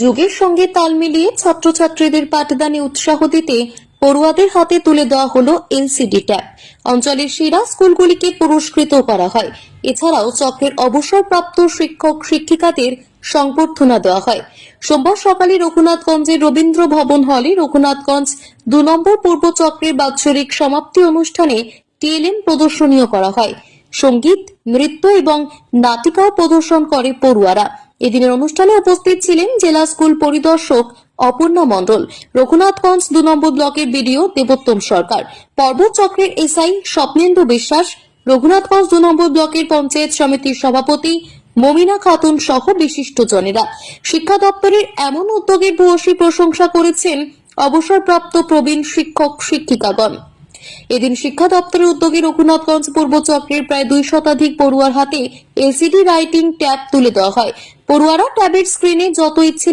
যুগের সঙ্গে তাল মিলিয়ে ছাত্রছাত্রীদের পাঠদানে উৎসাহ দিতে পড়ুয়াদের হাতে তুলে দেওয়া হলো এলসিডি ট্যাব। অঞ্চলের সেরা স্কুলগুলিকে পুরস্কৃত করা হয়। এছাড়াও চক্রের অবসরপ্রাপ্ত শিক্ষক, শিক্ষিকাদের সংবর্ধনা দেওয়া হয়। সোমবার সকালে রঘুনাথগঞ্জের রবীন্দ্র ভবন হলে রঘুনাথগঞ্জ দু নম্বর পূর্ব চক্রের বাৎসরিক সমাপ্তি অনুষ্ঠানে টিএলএম প্রদর্শনীয় করা হয়। সংগীত, নৃত্য এবং নাটিকাও প্রদর্শন করে পড়ুয়ারা। এদিনের অনুষ্ঠানে উপস্থিত ছিলেন জেলা স্কুল পরিদর্শক অপর্ণা মণ্ডল, রঘুনাথগঞ্জ দু নম্বর ব্লকের বিডিও দেবোত্তম সরকার পর্বত চক্রের এসআই স্বপ্নেন্দু বিশ্বাস, রঘুনাথগঞ্জ দু নম্বর ব্লকের পঞ্চায়েত সমিতির সভাপতি মমিনা খাতুন সহ বিশিষ্টজনেরা শিক্ষা দপ্তরের এমন উদ্যোগের ভূয়সী প্রশংসা করেছেন অবসরপ্রাপ্ত প্রবীণ শিক্ষক শিক্ষিকাগণ। এদিন শিক্ষা দপ্তরের উদ্যোগে রঘুনাথগঞ্জ পূর্ব চক্রের প্রায় দুই শতাধিক পড়ুয়ার হাতে এলসিডি রাইটিং ট্যাব তুলে দেওয়া হয়। পড়ুয়ারা ট্যাবের স্ক্রিনে যত ইচ্ছে